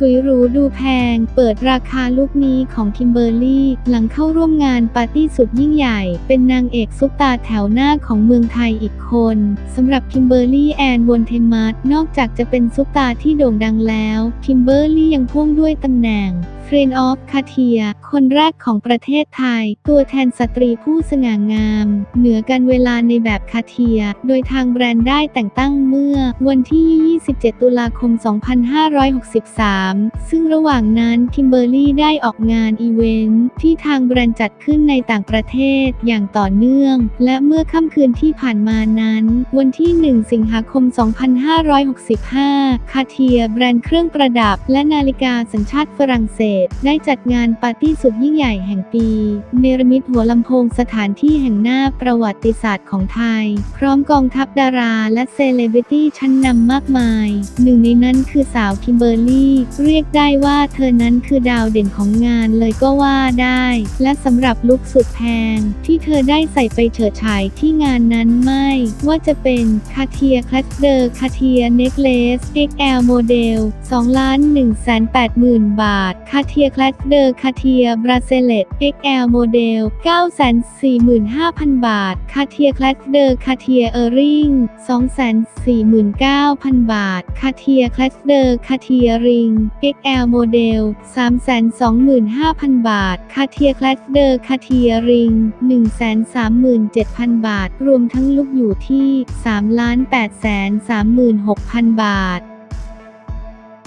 สวยหรูดูแพง เปิดราคาลูกนี้ของคิมเบอร์รี่ หลังเข้าร่วมงานปาร์ตี้สุดยิ่งใหญ่ เป็นนางเอกซุปตาแถวหน้าของเมืองไทยอีกคนสำหรับคิมเบอร์รี่แอนวอนเทมัสนอกจากจะเป็นซุปตาที่โด่งดังแล้ว คิมเบอร์รี่ยังพ่วงด้วยตำแหน่ง Friend of k a t i a คนแรกของประเทศไทย ตัวแทนสตรีผู้สง่างาม เหนือกันเวลาในแบบคาเทีย โดยทางแบรนด์ได้แต่งตั้งเมื่อ วันที่ 27 ตุลาคม 2563 ซึ่งระหว่างนั้นคิมเบอร์รี่ได้ออกงานอีเวนท์ที่ทางแบรนด์จัดขึ้นในต่างประเทศอย่างต่อเนื่อง และเมื่อค่ำคืนที่ผ่านมานั้น วันที่ 1 สิงหาคม 2565 คาเทีย แบรนด์เครื่องประดับ และนาฬิกาสัญชาติฝรั่งเศสได้จัดงานปาร์ตี้สุดยิ่งใหญ่แห่งปี เนรมิตหัวลำโพงสถานที่แห่งหน้าประวัติศาสตร์ของไทย พร้อมกองทัพดาราและเซเลบริตี้ชั้นนำมากมาย หนึ่งในนั้นคือสาวคิมเบอร์รี่ เรียกได้ว่าเธอนั้นคือดาวเด่นของงานเลยก็ว่าได้ และสำหรับลุคสุดแพง ที่เธอได้ใส่ไปเฉิดฉายที่งานนั้นไม่ ว่าจะเป็นคาเทียคลัสเดอร์คาเทียเน็กเลส XL โมเดล2ล้าน1 8 0 0 0 0 บาทคาเทียคลัสเดอร์คาเทียบราเซเลต XL โมเดล 945,000 บาท คาเทียคลัสเดอร์คาเทียเออร์ริง249,000 บาท คาเทียคลัสเดอร์คาเทียริง XL โมเดล 325,000 บาท คาเทียคลัสเดอร์คาเทียริง 137,000 บาท รวมทั้งลุกอยู่ที่ 3 8 3 6 0 0 0 บาท